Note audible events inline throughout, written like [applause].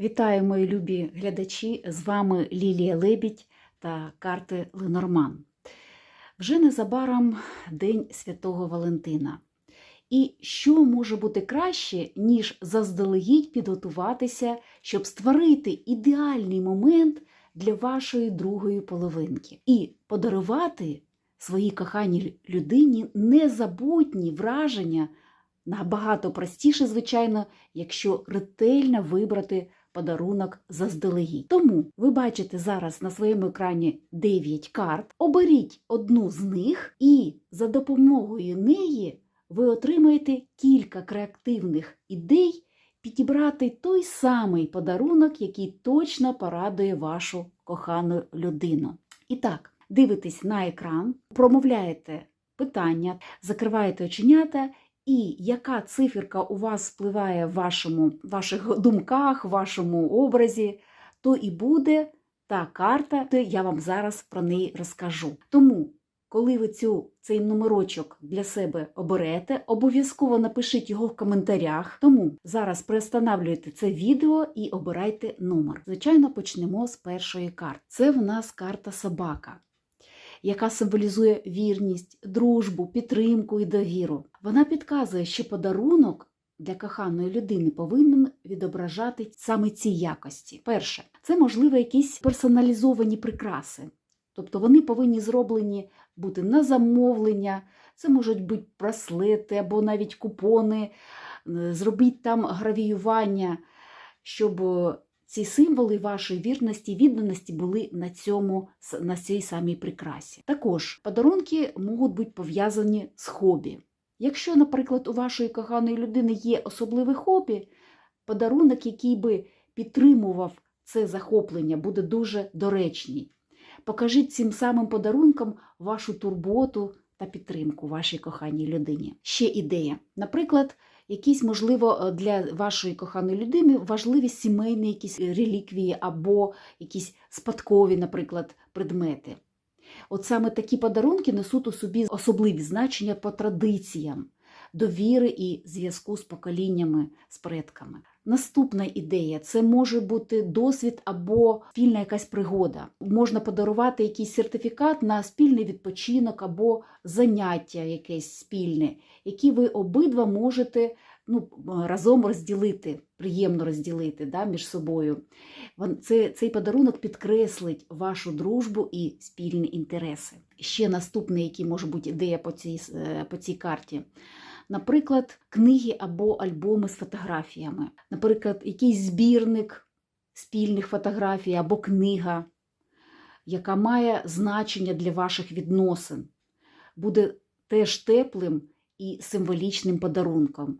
Вітаю, мої любі глядачі! З вами Лілія Лебідь та карти Ленорман. Вже незабаром День Святого Валентина. І що може бути краще, ніж заздалегідь підготуватися, щоб створити ідеальний момент для вашої другої половинки і подарувати своїй коханій людині незабутні враження набагато простіше, звичайно, якщо ретельно вибрати подарунок заздалегідь. Тому ви бачите зараз на своєму екрані 9 карт. Оберіть одну з них, і за допомогою неї ви отримаєте кілька креативних ідей підібрати той самий подарунок, який точно порадує вашу кохану людину. І так, дивитесь на екран, промовляєте питання, закриваєте оченята і яка циферка у вас впливає в вашому, ваших думках, в вашому образі, то і буде та карта, то я вам зараз про неї розкажу. Тому, коли ви цю, цей номерочок для себе оберете, обов'язково напишіть його в коментарях. Тому зараз приостанавлюйте це відео і обирайте номер. Звичайно, почнемо з першої карти. Це в нас карта собака яка символізує вірність, дружбу, підтримку і довіру. Вона підказує, що подарунок для коханої людини повинен відображати саме ці якості. Перше, це можливо якісь персоналізовані прикраси. Тобто вони повинні зроблені бути на замовлення, це можуть бути браслети або навіть купони, зробіть там гравіювання, щоб ці символи вашої вірності і відданості були на цьому на цій самій прикрасі. Також подарунки можуть бути пов'язані з хобі. Якщо, наприклад, у вашої коханої людини є особливе хобі, подарунок, який би підтримував це захоплення, буде дуже доречний. Покажіть цим самим подарунком вашу турботу та підтримку вашій коханій людині. Ще ідея. Наприклад, якісь, можливо, е, для вашої коханої людини важливі сімейні якісь реліквії або якісь спадкові, наприклад, предмети. От саме такі подарунки несуть у собі особливі значення по традиціям, довіри і зв'язку з поколіннями, з предками. Наступна ідея це може бути досвід або спільна якась пригода. Можна подарувати якийсь сертифікат на спільний відпочинок або заняття якесь спільне, які ви обидва можете ну, разом розділити, приємно розділити да, між собою. Це, Цей подарунок підкреслить вашу дружбу і спільні інтереси. Ще наступний, який може бути ідея по цій, е, по цій карті. Наприклад, книги або альбоми з фотографіями, наприклад, якийсь збірник спільних фотографій або книга, яка має значення для ваших відносин, буде теж теплим і символічним подарунком,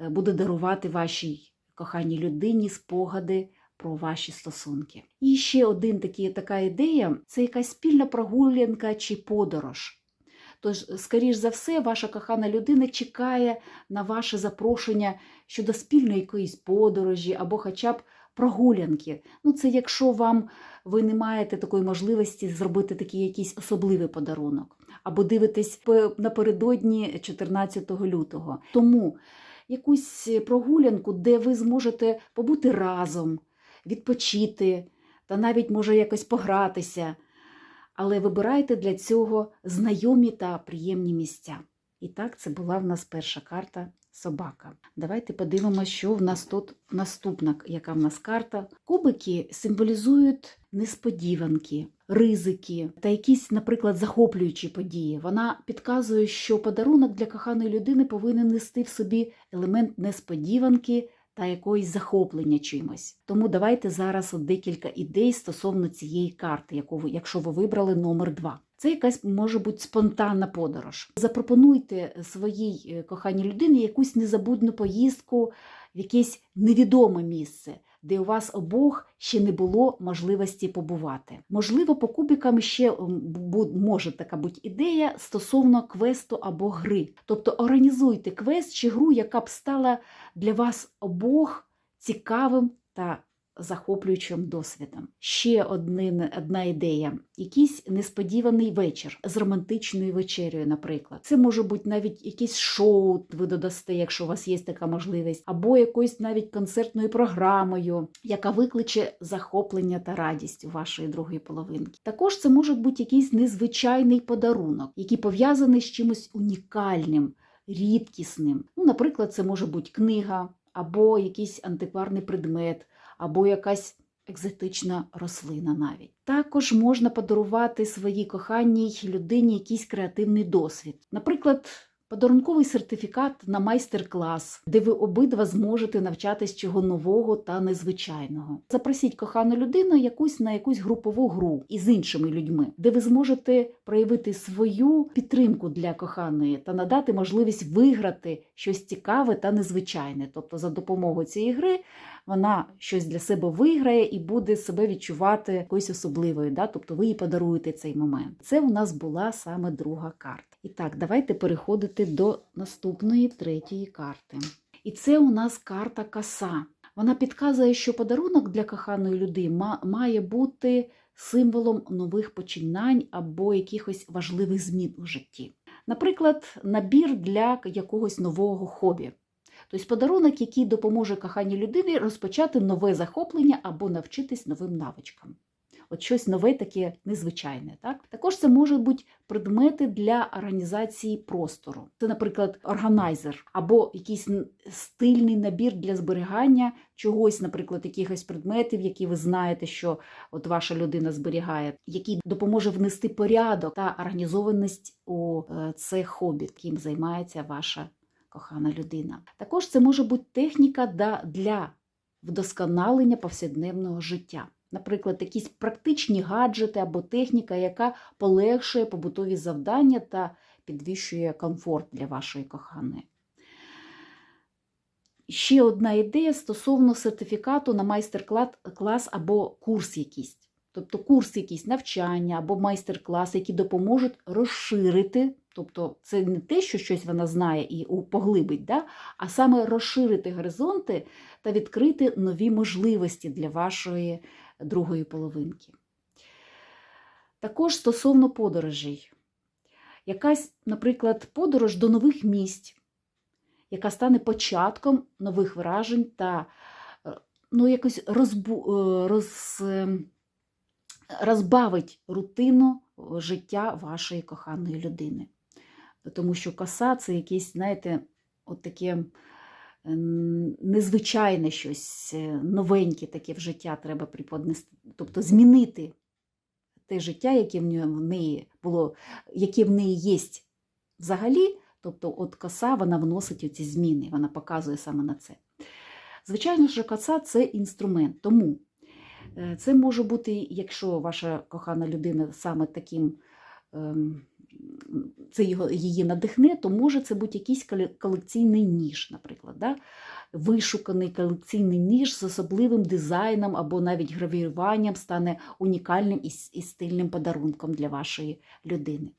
е, буде дарувати вашій коханій людині спогади про ваші стосунки. І ще один такий, така ідея це якась спільна прогулянка чи подорож. Тож, скоріш за все, ваша кохана людина чекає на ваше запрошення щодо спільної якоїсь подорожі або хоча б прогулянки. Ну, це якщо вам ви не маєте такої можливості зробити такий якийсь особливий подарунок, або дивитесь напередодні 14 лютого. Тому якусь прогулянку, де ви зможете побути разом, відпочити та навіть може якось погратися але вибирайте для цього знайомі та приємні місця. І так, це була в нас перша карта собака. Давайте подивимося, що в нас тут наступна, яка в нас карта. Кубики символізують несподіванки, ризики та якісь, наприклад, захоплюючі події. Вона підказує, що подарунок для коханої людини повинен нести в собі елемент несподіванки та якоїсь захоплення чимось. Тому давайте зараз от декілька ідей стосовно цієї карти, яку ви, якщо ви вибрали номер 2. Це якась може бути спонтанна подорож. Запропонуйте своїй е, коханій людині якусь незабудну поїздку в якесь невідоме місце, де у вас обох ще не було можливості побувати. Можливо, по кубікам ще може така бути ідея стосовно квесту або гри. Тобто організуйте квест чи гру, яка б стала для вас обох цікавим та захоплюючим досвідом. Ще один, одна ідея: якийсь несподіваний вечір з романтичною вечерею, наприклад. Це може бути навіть якесь шоу, ви додасте, якщо у вас є така можливість, або якоюсь навіть концертною програмою, яка викличе захоплення та радість у вашої другої половинки. Також це може бути якийсь незвичайний подарунок, який пов'язаний з чимось унікальним, рідкісним. Ну, наприклад, це може бути книга, або якийсь антикварний предмет, або якась екзотична рослина навіть. Також можна подарувати своїй коханій людині якийсь креативний досвід. Наприклад, подарунковий сертифікат на майстер-клас, де ви обидва зможете навчатись чого нового та незвичайного. Запросіть кохану людину якусь на якусь групову гру із іншими людьми, де ви зможете проявити свою підтримку для коханої та надати можливість виграти щось цікаве та незвичайне. Тобто, за допомогою цієї гри вона щось для себе виграє і буде себе відчувати якоюсь особливою. Да? Тобто ви їй подаруєте цей момент. Це у нас була саме друга карта. І так, давайте переходити до наступної третьої карти. І це у нас карта коса. Вона підказує, що подарунок для коханої людини має бути символом нових починань або якихось важливих змін у житті. Наприклад, набір для якогось нового хобі. Тобто подарунок, який допоможе коханій людині розпочати нове захоплення або навчитись новим навичкам. От щось нове, таке незвичайне. Так? Також це можуть бути предмети для організації простору. Це, наприклад, органайзер або якийсь стильний набір для зберігання чогось, наприклад, якихось предметів, які ви знаєте, що от ваша людина зберігає, який допоможе внести порядок та організованість у е, це хобі, яким займається ваша кохана людина. Також це може бути техніка для вдосконалення повсякденного життя. Наприклад, якісь практичні гаджети або техніка, яка полегшує побутові завдання та підвищує комфорт для вашої коханої. Ще одна ідея стосовно сертифікату на майстер-клас або курс якийсь. Тобто курс якийсь навчання або майстер-клас, які допоможуть розширити, тобто це не те, що щось вона знає і поглибить, да? а саме розширити горизонти та відкрити нові можливості для вашої другої половинки. Також стосовно подорожей. Якась, наприклад, подорож до нових місць, яка стане початком нових вражень та е, ну, якось розбу, е, роз, е, розбавить рутину життя вашої коханої людини. Тому що коса це якесь, знаєте, от таке незвичайне щось, е, новеньке таке в життя треба приподнести, тобто змінити те життя, яке в неї було, яке в неї є взагалі. Тобто, от коса вона вносить оці зміни, вона показує саме на це. Звичайно, що коса це інструмент. Тому е, це може бути, якщо ваша кохана людина саме таким. Це його, її надихне, то може це бути якийсь колекційний ніж, наприклад. Да? Вишуканий колекційний ніж з особливим дизайном або навіть гравіруванням стане унікальним і, і стильним подарунком для вашої людини.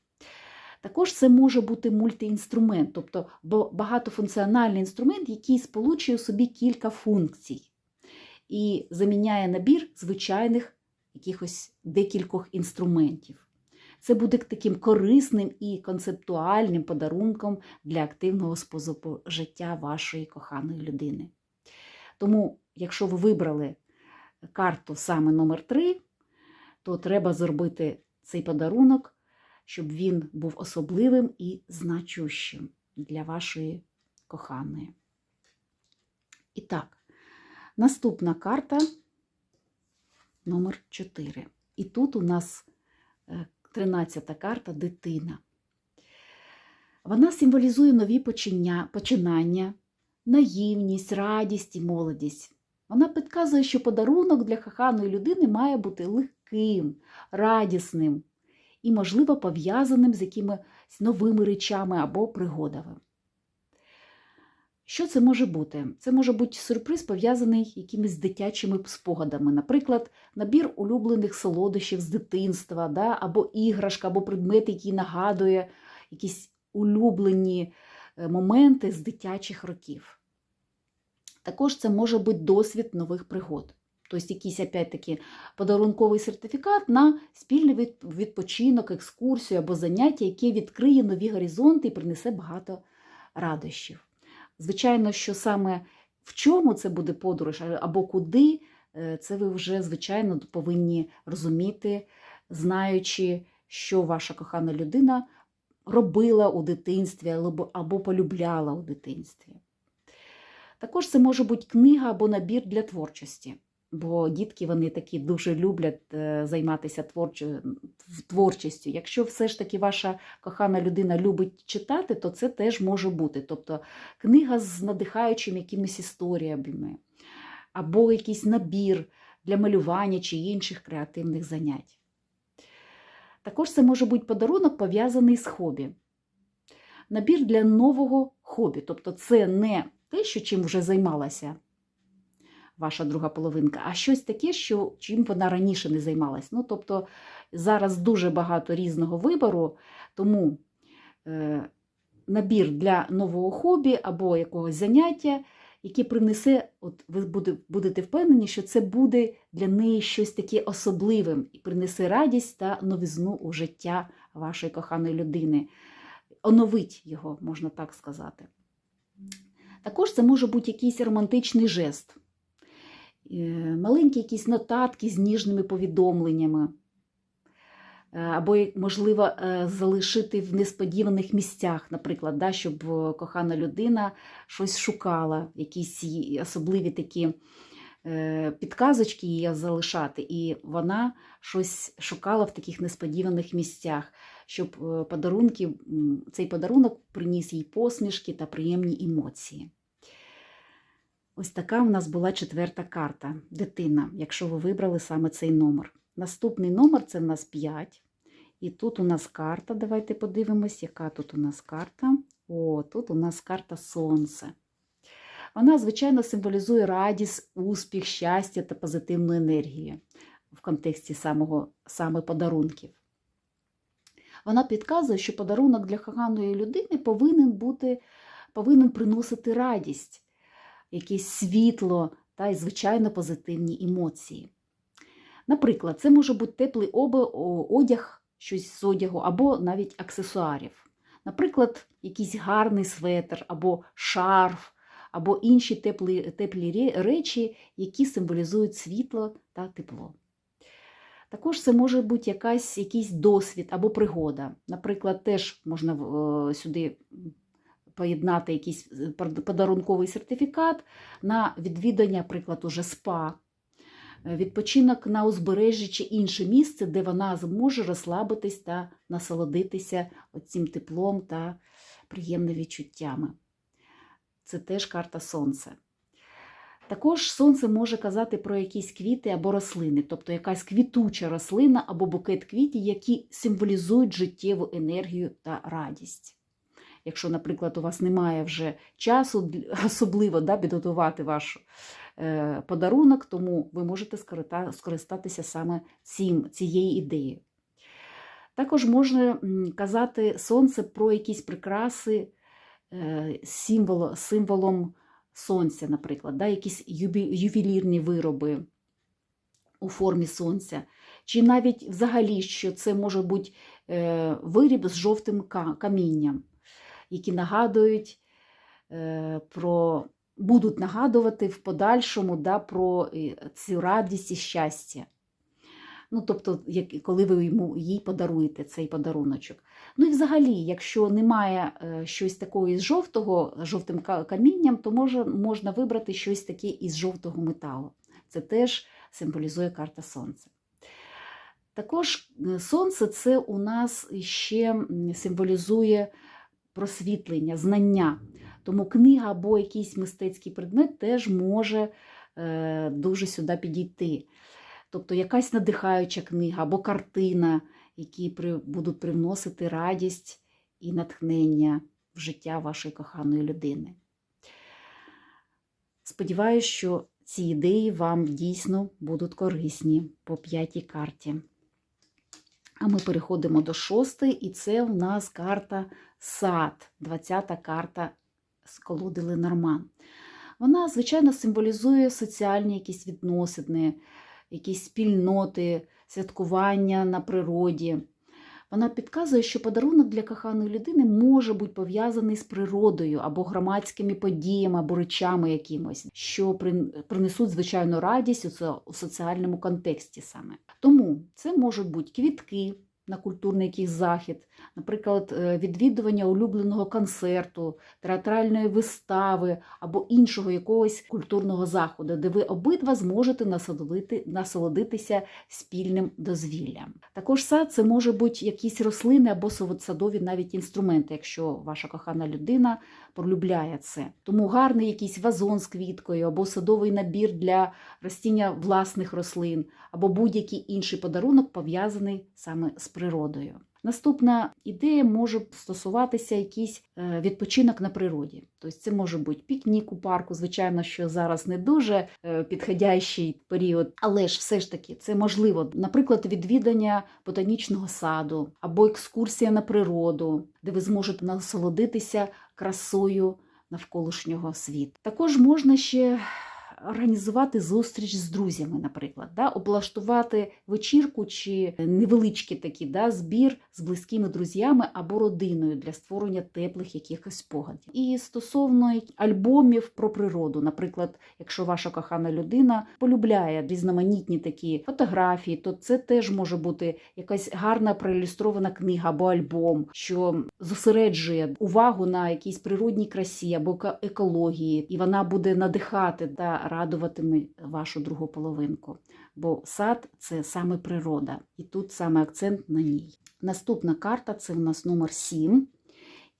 Також це може бути мультиінструмент, тобто багатофункціональний інструмент, який сполучує у собі кілька функцій і заміняє набір звичайних якихось декількох інструментів. Це буде таким корисним і концептуальним подарунком для активного способу життя вашої коханої людини. Тому, якщо ви вибрали карту саме номер 3, то треба зробити цей подарунок, щоб він був особливим і значущим для вашої коханої. І так, наступна карта номер 4. І тут у нас 13 карта дитина. Вона символізує нові починня, починання, наївність, радість і молодість. Вона підказує, що подарунок для коханої людини має бути легким, радісним і, можливо, пов'язаним з якимись новими речами або пригодами. Що це може бути? Це може бути сюрприз, пов'язаний якимись дитячими спогадами. Наприклад, набір улюблених солодощів з дитинства, да? або іграшка, або предмет, який нагадує якісь улюблені е, моменти з дитячих років. Також це може бути досвід нових пригод. Тобто якийсь опять-таки подарунковий сертифікат на спільний відпочинок, екскурсію або заняття, яке відкриє нові горизонти і принесе багато радощів. Звичайно, що саме в чому це буде подорож або куди, е, це ви вже, звичайно, повинні розуміти, знаючи, що ваша кохана людина робила у дитинстві або, або полюбляла у дитинстві. Також це може бути книга або набір для творчості, бо дітки вони такі дуже люблять е, займатися творчо- творчістю. Якщо все ж таки ваша кохана людина любить читати, то це теж може бути. Тобто книга з надихаючими якимись історіями, або якийсь набір для малювання чи інших креативних занять. Також це може бути подарунок пов'язаний з хобі. Набір для нового хобі. Тобто це не те, що чим вже займалася ваша друга половинка, а щось таке, що чим вона раніше не займалась. Ну, тобто зараз дуже багато різного вибору, тому е, набір для нового хобі або якогось заняття, яке принесе, от ви буде- будете впевнені, що це буде для неї щось таке особливим і принесе радість та новизну у життя вашої коханої людини. Оновить його, можна так сказати. Також це може бути якийсь романтичний жест, маленькі якісь нотатки з ніжними повідомленнями, Е, або, можливо, е, залишити в несподіваних місцях, наприклад, да, щоб е, кохана людина щось шукала, якісь особливі такі е, підказочки її залишати, і вона щось шукала в таких несподіваних місцях, щоб е, подарунки, цей подарунок приніс їй посмішки та приємні емоції. Ось така в нас була четверта карта дитина, якщо ви вибрали саме цей номер. Наступний номер це в нас 5. І тут у нас карта. Давайте подивимось, яка тут у нас карта. О, тут у нас карта Сонце. Вона, звичайно, символізує радість, успіх, щастя та позитивну енергію в контексті самого, саме подарунків. Вона підказує, що подарунок для коханої людини повинен бути, повинен приносити радість, якесь світло та й, звичайно, позитивні емоції. Наприклад, це може бути теплий одяг, щось з одягу, або навіть аксесуарів. Наприклад, якийсь гарний светр, або шарф, або інші теплі, теплі речі, які символізують світло та тепло. Також це може бути якась, якийсь досвід або пригода. Наприклад, теж можна сюди поєднати якийсь е, подарунковий сертифікат на відвідання, наприклад, уже спа, е, відпочинок на узбережжі чи інше місце, де вона зможе розслабитись та насолодитися цим теплом та приємними відчуттями. Це теж карта Сонце. Також сонце може казати про якісь квіти або рослини, тобто якась квітуча рослина або букет квітів, які символізують життєву енергію та радість. Якщо, наприклад, у вас немає вже часу [laughs] особливо да, підготувати ваш е, подарунок, тому ви можете скористатися саме цим, цією ідеєю. Також можна казати сонце про якісь прикраси е, символ, символом сонця, наприклад, да, якісь ювелірні вироби у формі сонця. Чи навіть взагалі, що це може бути е, виріб з жовтим ка- камінням, які нагадують е, про, будуть нагадувати в подальшому да, про е, цю радість і щастя. Ну, тобто, коли ви йому їй подаруєте цей подаруночок. Ну і взагалі, якщо немає е, щось такого із жовтого, жовтим камінням, то може, можна вибрати щось таке із жовтого металу. Це теж символізує карта Сонця. Також сонце це у нас ще символізує просвітлення, знання. Тому книга або якийсь мистецький предмет теж може е, дуже сюди підійти. Тобто якась надихаюча книга або картина, які при, будуть привносити радість і натхнення в життя вашої коханої людини. Сподіваюсь, що ці ідеї вам дійсно будуть корисні по п'ятій карті. А ми переходимо до шостої, і це в нас карта сад, 20-та карта з колоди Ленорман. Вона, звичайно, символізує соціальні якісь відносини, якісь спільноти, святкування на природі. Вона підказує, що подарунок для коханої людини може бути пов'язаний з природою або громадськими подіями, або речами якимось, що принесуть звичайну радість у соціальному контексті саме. Тому це можуть бути квітки на культурний якийсь захід, наприклад, е, відвідування улюбленого концерту, театральної вистави або іншого якогось культурного заходу, де ви обидва зможете насолодити, насолодитися спільним дозвіллям. Також сад це може бути якісь рослини або садові навіть інструменти, якщо ваша кохана людина полюбляє це. Тому гарний якийсь вазон з квіткою або садовий набір для ростіння власних рослин, або будь-який інший подарунок пов'язаний саме з природою. Наступна ідея може стосуватися якийсь е, відпочинок на природі. Тобто це може бути пікнік у парку, звичайно, що зараз не дуже е, підходящий період, але ж все ж таки це можливо. Наприклад, відвідання ботанічного саду або екскурсія на природу, де ви зможете насолодитися красою навколишнього світу. Також можна ще організувати зустріч з друзями, наприклад, да? облаштувати вечірку чи невеличкий такий да, збір з близькими друзями або родиною для створення теплих якихось спогадів. І стосовно альбомів про природу, наприклад, якщо ваша кохана людина полюбляє різноманітні такі фотографії, то це теж може бути якась гарна проілюстрована книга або альбом, що зосереджує увагу на якійсь природній красі або екології, і вона буде надихати та радуватиме вашу другу половинку. Бо сад це саме природа, і тут саме акцент на ній. Наступна карта це у нас номер 7.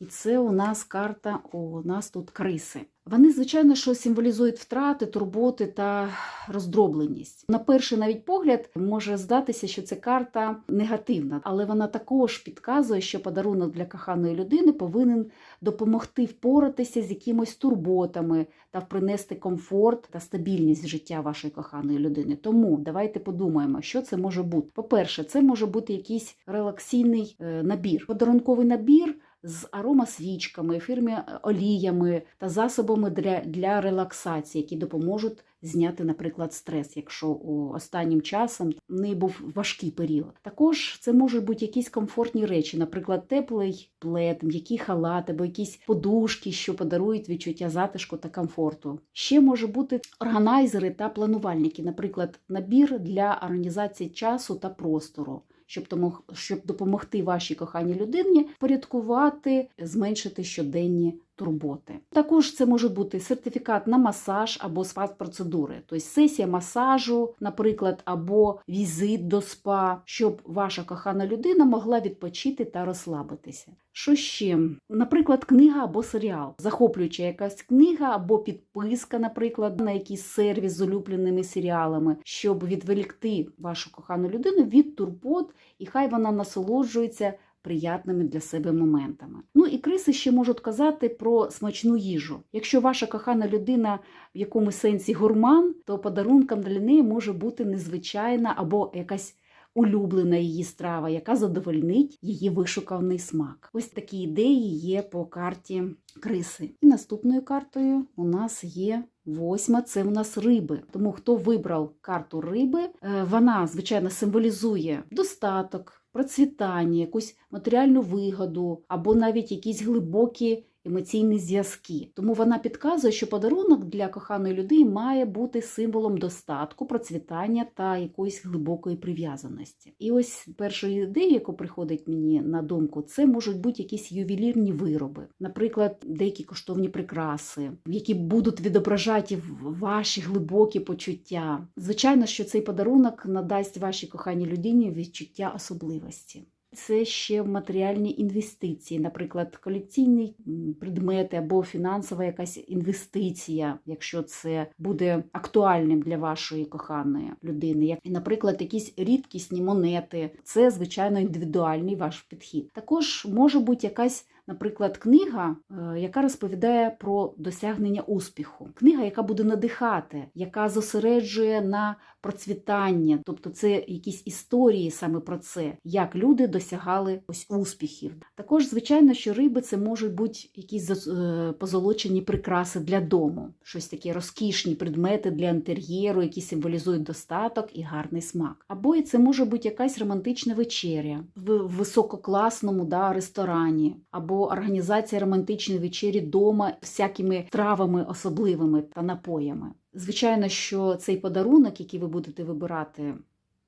І це у нас карта, о, у нас тут криси. Вони, звичайно, що символізують втрати, турботи та роздробленість. На перший навіть погляд може здатися, що це карта негативна, але вона також підказує, що подарунок для коханої людини повинен допомогти впоратися з якимось турботами та принести комфорт та стабільність в життя вашої коханої людини. Тому давайте подумаємо, що це може бути. По-перше, це може бути якийсь релаксійний е, набір, подарунковий набір з аромасвічками, ефірними оліями та засобами для, для релаксації, які допоможуть зняти, наприклад, стрес, якщо останнім часом в неї був важкий період. Також це можуть бути якісь комфортні речі, наприклад, теплий плед, м'який халат або якісь подушки, що подарують відчуття затишку та комфорту. Ще може бути органайзери та планувальники, наприклад, набір для організації часу та простору щоб допомогти вашій коханій людині порядкувати, зменшити щоденні турботи. Також це може бути сертифікат на масаж або спа-процедури, тобто сесія масажу, наприклад, або візит до спа, щоб ваша кохана людина могла відпочити та розслабитися. Що ще? Наприклад, книга або серіал, захоплююча якась книга або підписка, наприклад, на якийсь сервіс з улюбленими серіалами, щоб відволікти вашу кохану людину від турбот, і хай вона насолоджується приятними для себе моментами. Ну і криси ще можуть казати про смачну їжу. Якщо ваша кохана людина в якомусь сенсі гурман, то подарунком для неї може бути незвичайна або якась улюблена її страва, яка задовольнить її вишуканий смак. Ось такі ідеї є по карті криси. І наступною картою у нас є. Восьма це у нас риби. Тому хто вибрав карту риби, е, вона, звичайно, символізує достаток, процвітання, якусь матеріальну вигоду або навіть якісь глибокі емоційні зв'язки. Тому вона підказує, що подарунок для коханої людини має бути символом достатку, процвітання та якоїсь глибокої прив'язаності. І ось першою ідеєю, яку приходить мені на думку, це можуть бути якісь ювелірні вироби, наприклад, деякі коштовні прикраси, які будуть відображати ваші глибокі почуття. Звичайно, що цей подарунок надасть вашій коханій людині відчуття особливості. Це ще матеріальні інвестиції, наприклад, колекційні предмети або фінансова якась інвестиція, якщо це буде актуальним для вашої коханої людини. І, наприклад, якісь рідкісні монети. Це, звичайно, індивідуальний ваш підхід. Також може бути якась. Наприклад, книга, е, яка розповідає про досягнення успіху, книга, яка буде надихати, яка зосереджує на процвітання, тобто це якісь історії саме про це, як люди досягали ось успіхів. Також, звичайно, що риби це можуть бути якісь е, позолочені прикраси для дому, щось таке розкішні предмети для інтер'єру, які символізують достаток і гарний смак. Або і це може бути якась романтична вечеря в висококласному да, ресторані, або організація романтичної вечері дома всякими травами особливими та напоями. Звичайно, що цей подарунок, який ви будете вибирати,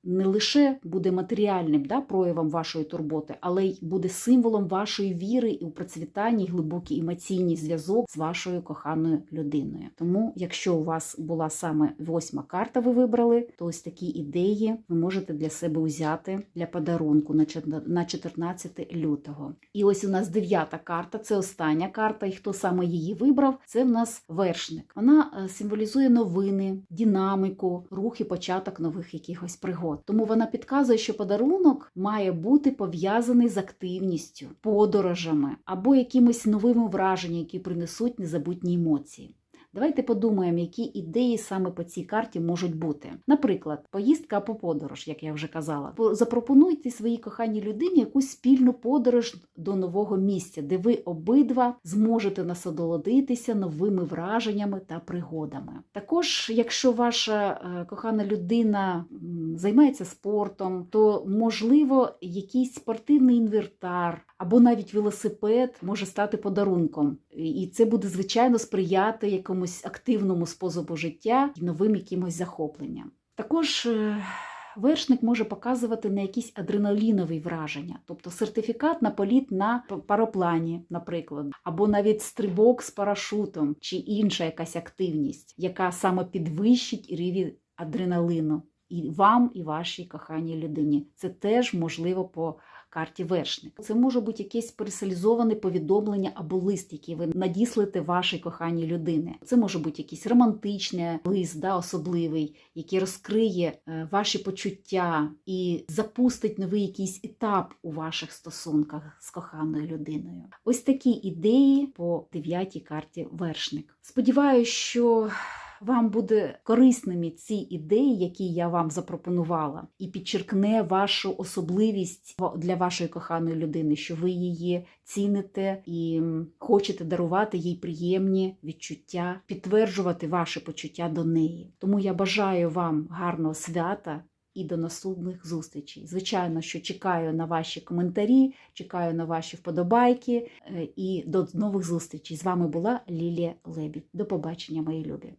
не лише буде матеріальним да, проявом вашої турботи, але й буде символом вашої віри і у процвітанні, і глибокий емоційний зв'язок з вашою коханою людиною. Тому, якщо у вас була саме восьма карта, ви вибрали, то ось такі ідеї ви можете для себе взяти для подарунку на чотир- 14 лютого. І ось у нас дев'ята карта, це остання карта, і хто саме її вибрав, це в нас вершник. Вона е, символізує новини, динаміку, рух і початок нових якихось пригод. Тому вона підказує, що подарунок має бути пов'язаний з активністю, подорожами або якимись новими враженнями, які принесуть незабутні емоції. Давайте подумаємо, які ідеї саме по цій карті можуть бути. Наприклад, поїздка або подорож, як я вже казала. Запропонуйте своїй коханій людині якусь спільну подорож до нового місця, де ви обидва зможете насолодитися новими враженнями та пригодами. Також, якщо ваша е, кохана людина займається спортом, то можливо якийсь спортивний інвентар або навіть велосипед може стати подарунком, і це буде звичайно сприяти якомусь активному способу життя і новим якимось захопленням. Також е, вершник може показувати на якісь адреналінові враження, тобто сертифікат на політ на пароплані, наприклад, або навіть стрибок з парашутом, чи інша якась активність, яка саме підвищить рівень адреналину і вам, і вашій коханій людині. Це теж можливо по карті вершник. Це може бути якесь персоналізоване повідомлення або лист, який ви надіслите вашій коханій людині. Це може бути якийсь романтичний лист, да, особливий, який розкриє е, ваші почуття і запустить новий якийсь етап у ваших стосунках з коханою людиною. Ось такі ідеї по дев'ятій карті вершник. Сподіваюся, що вам буде корисними ці ідеї, які я вам запропонувала, і підчеркне вашу особливість для вашої коханої людини, що ви її ціните і хочете дарувати їй приємні відчуття, підтверджувати ваші почуття до неї. Тому я бажаю вам гарного свята. І до наступних зустрічей. Звичайно, що чекаю на ваші коментарі, чекаю на ваші вподобайки е, і до нових зустрічей. З вами була Лілія Лебідь. До побачення, мої любі.